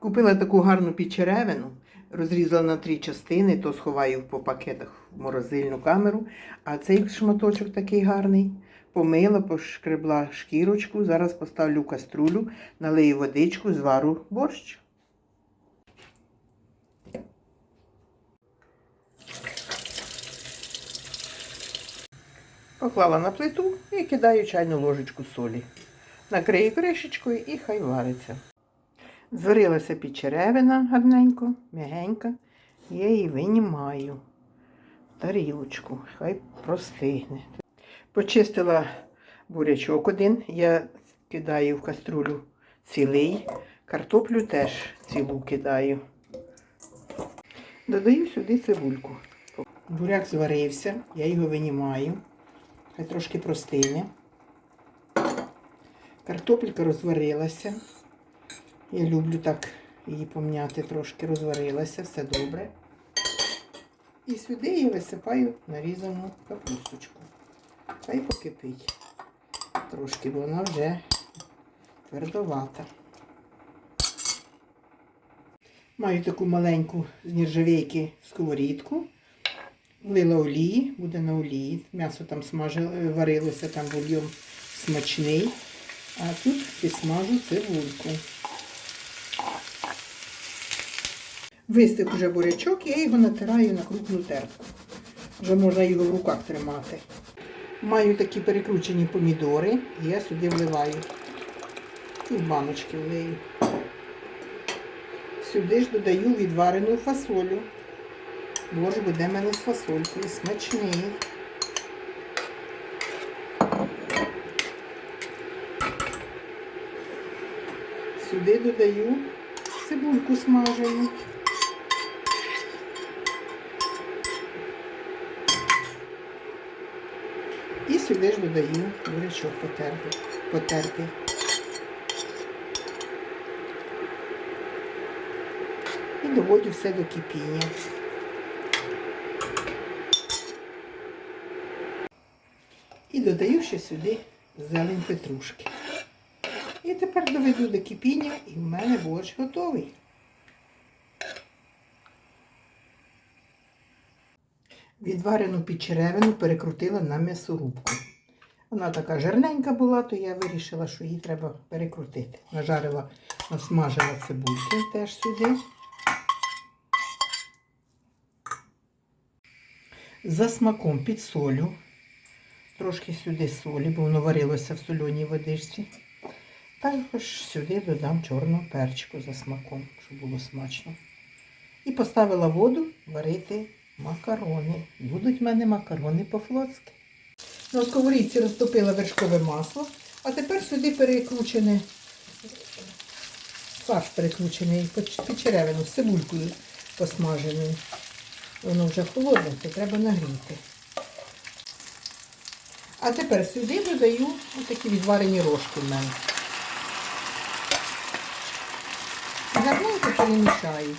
Купила таку гарну підчеревину, розрізала на три частини, то сховаю по пакетах в морозильну камеру. А цей шматочок такий гарний. Помила, пошкребла шкірочку. Зараз поставлю каструлю, налию водичку, звару борщ. Поклала на плиту і кидаю чайну ложечку солі. Накрию кришечкою і хай вариться. Зварилася підчеревина гарненько, м'ягенька. Я її винімаю в тарілочку, хай простигне. Почистила бурячок один, я кидаю в каструлю цілий, картоплю теж цілу кидаю. Додаю сюди цибульку. Буряк зварився, я його винімаю, хай трошки простине. Картопелька розварилася. Я люблю так її помняти, трошки розварилася, все добре. І сюди я висипаю нарізану капусточку. Хай покипить трошки, бо вона вже твердовата. Маю таку маленьку з нержавейки сковорідку. Влила олії, буде на олії. М'ясо там смажило, варилося, там бульйон смачний. А тут підсмажу цибульку. Вистик уже бурячок, я його натираю на крупну терку. Вже можна його в руках тримати. Маю такі перекручені помідори, і я сюди вливаю. І в баночки влию. Сюди ж додаю відварену фасолю. Борщ буде мене з фасолькою, смачний. Сюди додаю цибульку смажену. І сюди ж додаю бурячок потертий. потертий. І доводю все до кипіння. І додаю ще сюди зелень петрушки. І тепер доведу до кипіння і в мене борщ готовий. Відварену підчеревину перекрутила на м'ясорубку. Вона така жирненька була, то я вирішила, що її треба перекрутити. Нажарила, насмажила цибульки теж сюди. За смаком підсолю. Трошки сюди солі, бо воно варилося в соленій водичці. Також сюди додам чорного перчику за смаком, щоб було смачно. І поставила воду варити макарони. Будуть в мене макарони по-флотськи. На сковорідці розтопила вершкове масло, а тепер сюди перекручене фарш перекручений під черевину з цибулькою посмаженою. Воно вже холодне, то треба нагріти. А тепер сюди додаю такі відварені рожки в мене. Гарненько перемішаю.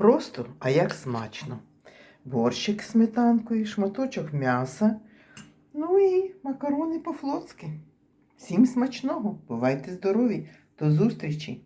Просто, а як смачно. Борщик з сметанкою, шматочок м'яса. Ну і макарони по-флотськи. Всім смачного. Бувайте здорові. До зустрічі!